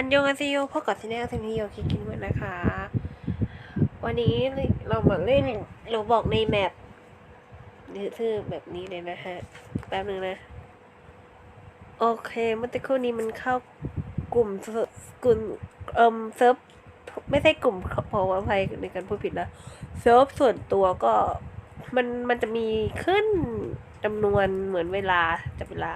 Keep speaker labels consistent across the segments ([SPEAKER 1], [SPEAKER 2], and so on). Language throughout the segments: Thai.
[SPEAKER 1] อันยองอาซิโยพบกับซีเนลซินฮิโยคิกินด้วยนะคะ วันนี้เรามาเล่นเราบอกในแมปนี่ชื่อแบบนี้เลยนะฮะ แป๊บนึงนะ โอเคเมื่อตะครู่นี้มันเข้ากลุ่มกลุ่มเอ่มเซิร์ฟไม่ใช่กลุ่มขออภัยในการพูดผิดนะเซิร์ฟส่วนตัวก็มันมันจะมีขึ้นจำนวนเหมือนเวลาจับเวลา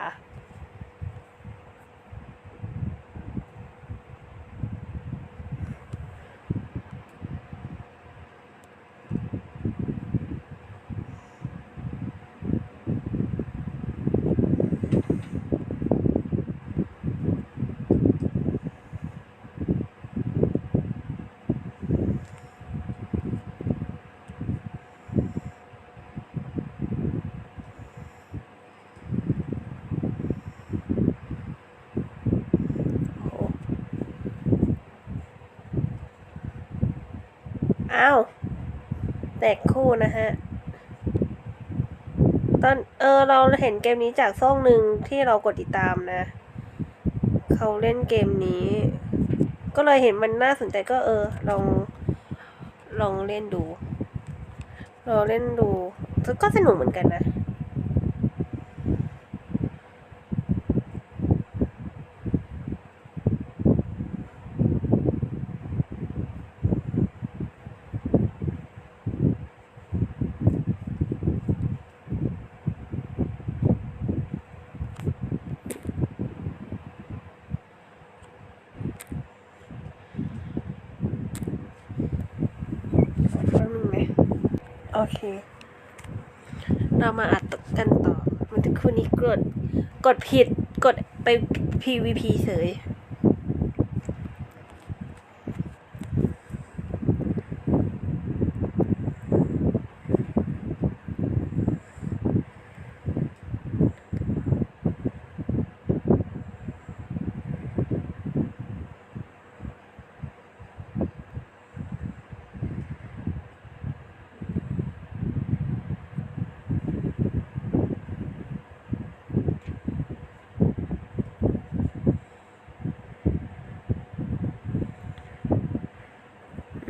[SPEAKER 1] อ้าว แตกคู่นะฮะ ตอนเออเราเห็นเกมนี้จากซ่องหนึ่งที่เรากดติดตามนะ เขาเล่นเกมนี้ ก็เลยเห็นมันน่าสนใจก็เออ ลอง ลองเล่นดู ลองเล่นดู ก็สนุกเหมือนกันนะ แป๊บนึงนะโอ เค เรามาอัดกันต่อ มันจะคู่นี้กด กดผิด กดไป PVP เฉย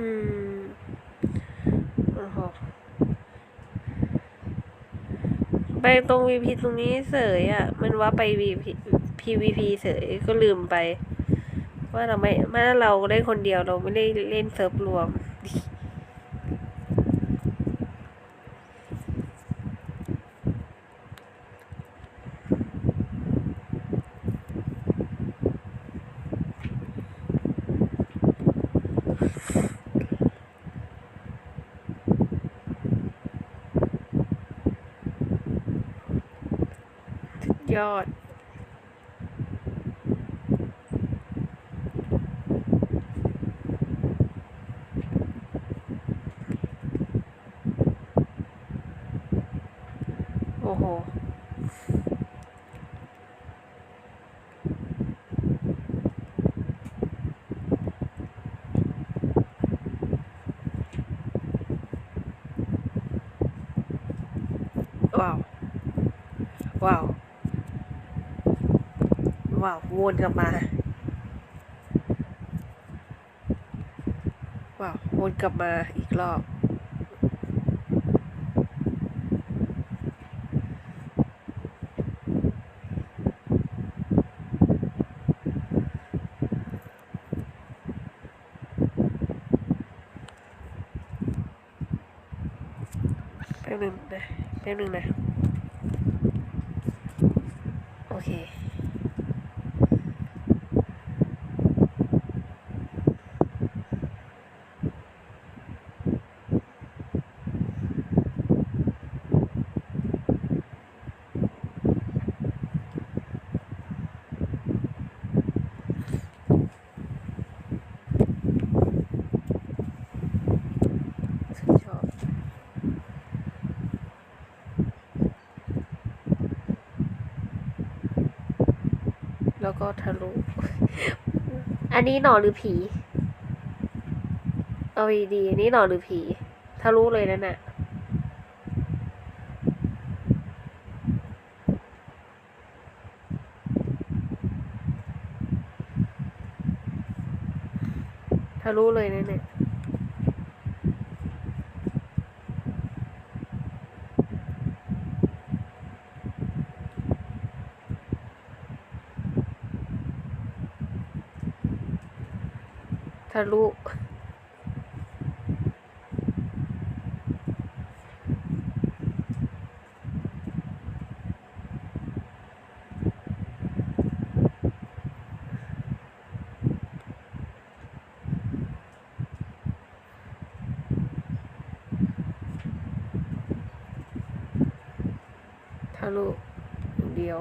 [SPEAKER 1] อืมโอ้โหไปตรง VP ตรงนี้เสยอะ มันว่าไป VP PVP เสยก็ลืมไป ว่าเราไม่ไม่เราเล่นคนเดียวเราไม่ได้เล่นเซิร์ฟรวม ยอด โอ้โห ว้าว ว้าว วนกลับมาว้าววนกลับมาอีกรอบแป๊บนึงนะแป๊บนึงนะ โอเค ฉันชอบ แล้วก็ทะลุ อันนี้หนอนหรือผี เอาดีๆอันนี้หนอนหรือผี ทะลุเลยนั่นน่ะทะลุเลยนะเนี่ย ทะลุทะลุเดียว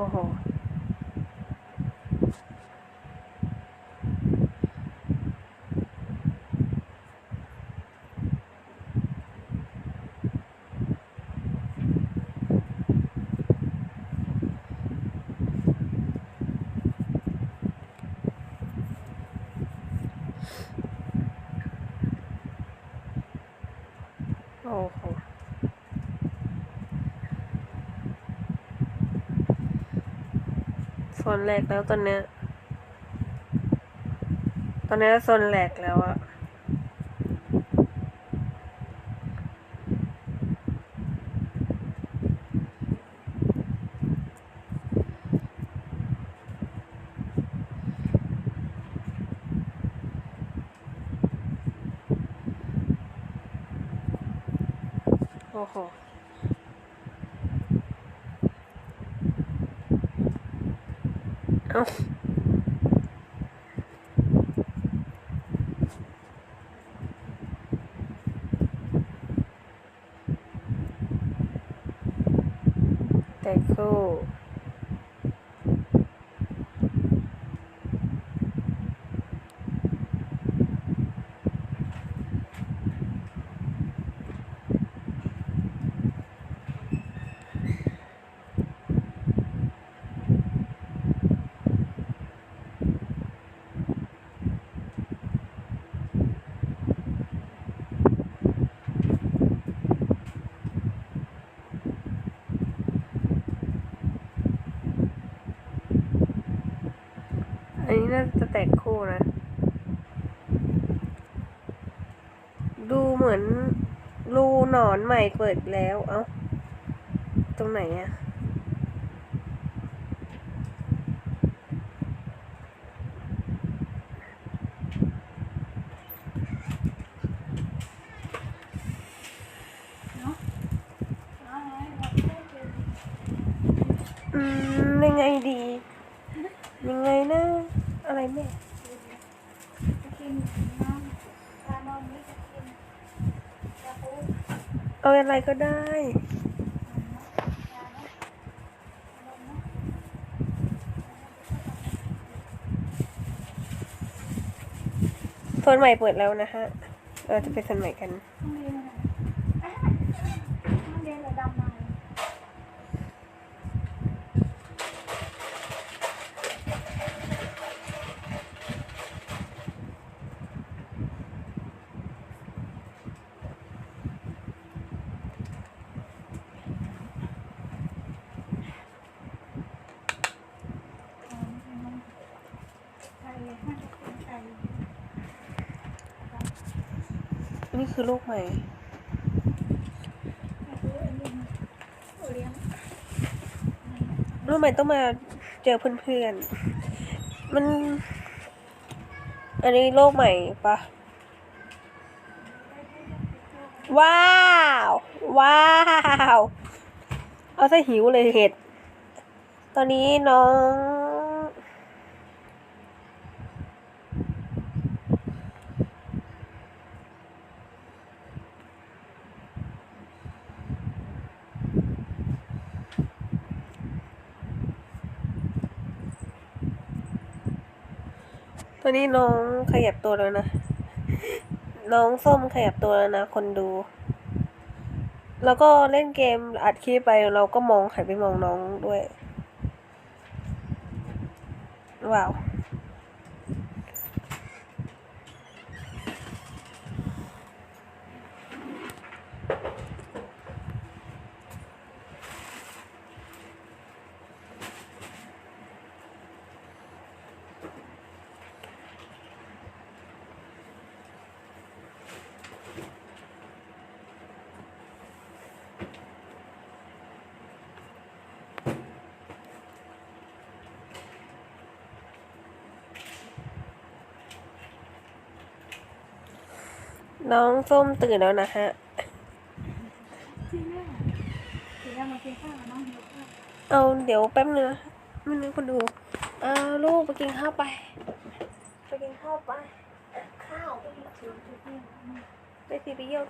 [SPEAKER 1] โอ้โห โอ้โห โซ นแหลกแล้วตอนเนี้ย ตอนนี้โซนแหลกแล้วอะโอ้โห เอ้า แต่คู่อันนี้น่าจะแตกคู่นะ ดูเหมือนรูหนอนให ม่เปิดแล้ว เอ้า ตรงไหนอะอืม ยังไงดี ยังไงนะ อะไรแม่
[SPEAKER 2] กินน้ำปลานอนไม่จะกินกระปุก
[SPEAKER 1] เอาอะไรก็ได้โซนใหม่เปิดแล้วนะฮะ เราจะไปโซนใหม่กัน
[SPEAKER 2] ห้องเรียนอะไรอะห้องเรียนระดำมา ไก่ห้าจะเป็นไก่
[SPEAKER 1] นี่คือลูกใหม่
[SPEAKER 2] ไก่ตัวเลี้ยงตัวเลี้ยง
[SPEAKER 1] ลูกใหม่ต้องมาเจอเพื่อนๆ มัน อันนี้โลกใหม่ปะว้าว ว้าว เอาซะหิวเลยเห็ด ตอนนี้น้อง ตอนนี้น้องขยับตัวแล้วนะ น้องส้มขยับตัวแล้วนะ คนดู แล้วก็เล่นเกมอัดคลิปไปเราก็มองหันไปมองน้องด้วย ว้าว น้องส้มตื่นแล้วนะฮะ
[SPEAKER 2] จริงอะเดี๋ยวเรามากินข้าวน้องหิวข้าว
[SPEAKER 1] เอาเดี๋ยวแป๊บนึงนะมันึงคนดูเอาลูกไปกินข้าวไป ไปกินข้าวไป ข้าวไปสิไปเยี่ยม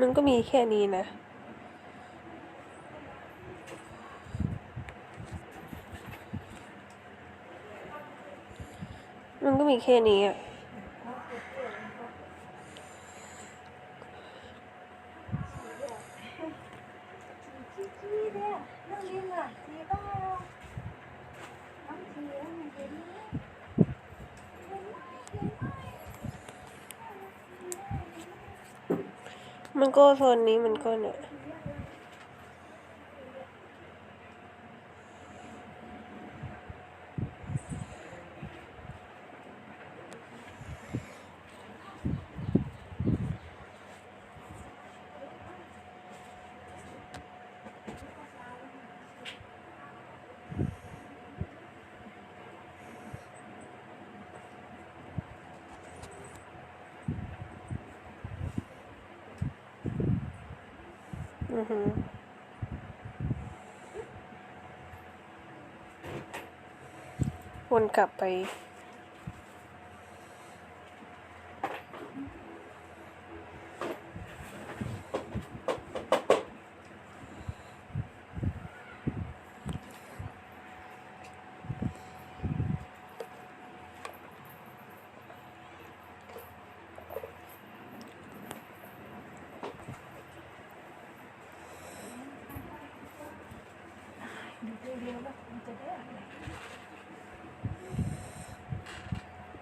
[SPEAKER 1] มันก็มีแค่นี้นะ มันก็มีแค่นี้อะ
[SPEAKER 2] ชี้ชี้เนี่ยน้องยินอะชี้ก็น้องชี้แล้วมันเห็นไหมเห็นไหมเห็นไห มั
[SPEAKER 1] นก็โซนนี้มันก็เนี่ย วนกลับไป
[SPEAKER 2] เร็วๆแล้วมันจะได้อะไร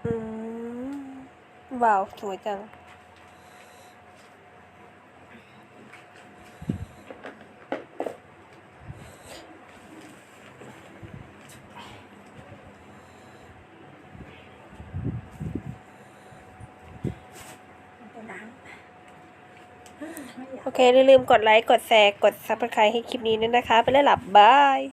[SPEAKER 1] อืมว้าวสวยจัง
[SPEAKER 2] มันจะล้าง
[SPEAKER 1] โอเคอย่าลืมกดไลค์ กดแชร์ กดซับสไครต์ให้คลิปนี้ด้วยนะคะ ไปแล้วหลับบาย